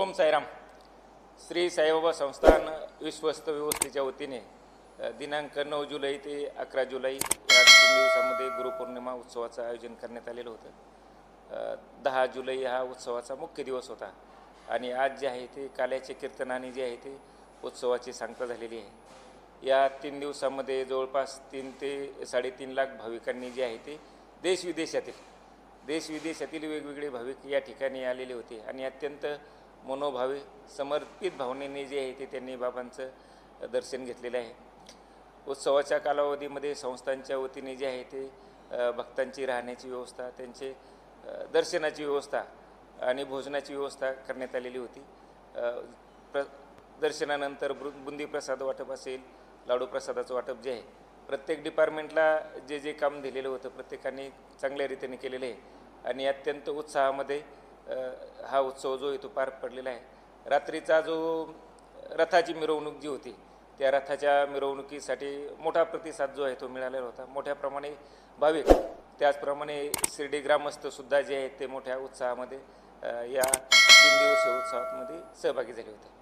ओम साईराम श्री साईबाबा संस्थान विश्वस्त व्यवस्थेच्या वतीने दिनांक नऊ जुलै ते अकरा जुलै या तीन दिवसामध्ये गुरुपौर्णिमा उत्सवाचं आयोजन करण्यात आलेलं होतं. दहा जुलै हा उत्सवाचा मुख्य दिवस होता आणि आज जे आहे ते काल्याचे कीर्तनाने जे आहे ते उत्सवाची सांगता झालेली आहे. या तीन दिवसामध्ये जवळपास तीन ते साडेतीन लाख भाविकांनी जे आहे ते देश विदेशातील देश विदेशातील वेगवेगळे भाविक या ठिकाणी आलेले होते आणि अत्यंत मनोभावी समर्पित भावनेने जे आहे ते त्यांनी बाबांचं दर्शन घेतलेलं आहे. उत्सवाच्या कालावधीमध्ये संस्थांच्या वतीने जे आहे ते भक्तांची राहण्याची व्यवस्था त्यांचे दर्शनाची व्यवस्था आणि भोजनाची व्यवस्था करण्यात आलेली होती. प्र दर्शनानंतर बृ बुंदी प्रसाद वाटप असेल लाडू प्रसादाचं वाटप जे आहे प्रत्येक डिपार्टमेंटला जे जे काम दिलेलं होतं प्रत्येकाने चांगल्या रीतीने केलेलं आहे. आणि अत्यंत उत्साहामध्ये हा उत्सव जो आहे तो पार पडलेला आहे. रात्रीचा जो रथाची मिरवणूक जी होती त्या रथाच्या मिरवणुकीसाठी मोठा प्रतिसाद जो आहे तो मिळालेला होता. मोठ्या प्रमाणे भाविक त्याचप्रमाणे शिर्डी ग्रामस्थसुद्धा जे आहेत ते मोठ्या उत्साहामध्ये या तीन दिवसीय उत्सवामध्ये सहभागी झाले होते.